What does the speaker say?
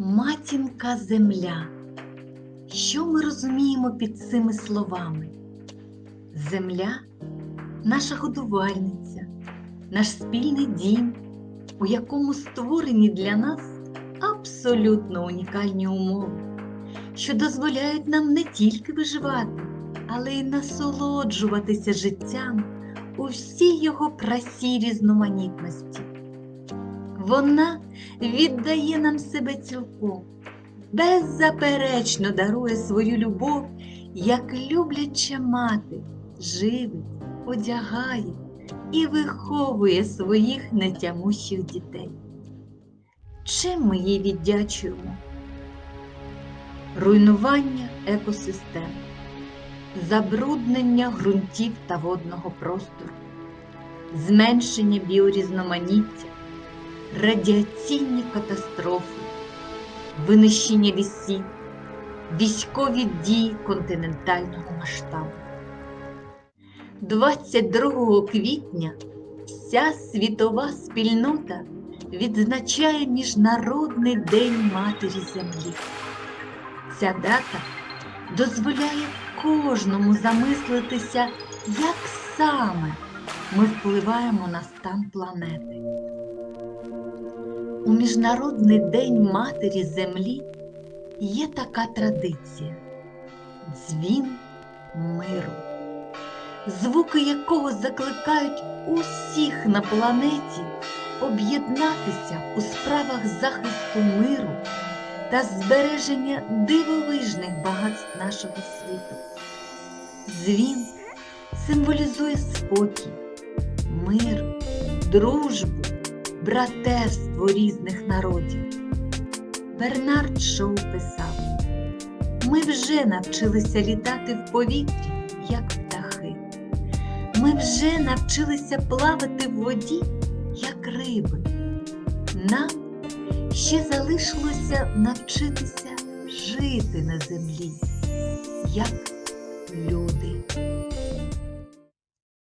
Матінка земля. Що ми розуміємо під цими словами? Земля наша годувальниця, наш спільний дім, у якому створені для нас абсолютно унікальні умови, що дозволяють нам не тільки виживати, але й насолоджуватися життям у всій його красі різноманітності. Вона віддає нам себе цілком, беззаперечно дарує свою любов, як любляча мати, живить, одягає і виховує своїх нетямущих дітей. Чим ми їй віддячуємо? Руйнування екосистем, забруднення ґрунтів та водного простору, зменшення біорізноманіття, радіаційні катастрофи, винищення лісів, військові дії континентального масштабу. 22 квітня вся світова спільнота відзначає Міжнародний день Матері Землі. Ця дата дозволяє кожному замислитися, як саме ми впливаємо на стан планети. У Міжнародний день Матері Землі є така традиція дзвін миру, звуки якого закликають усіх на планеті об'єднатися у справах захисту миру та збереження дивовижних багатств нашого світу. Дзвін символізує спокій, мир, дружбу, братерство різних народів. Бернард Шоу писав: Ми вже навчилися літати в повітрі, як птахи. Ми вже навчилися плавати в воді, як риби. Нам ще залишилося навчитися жити на землі, як люди.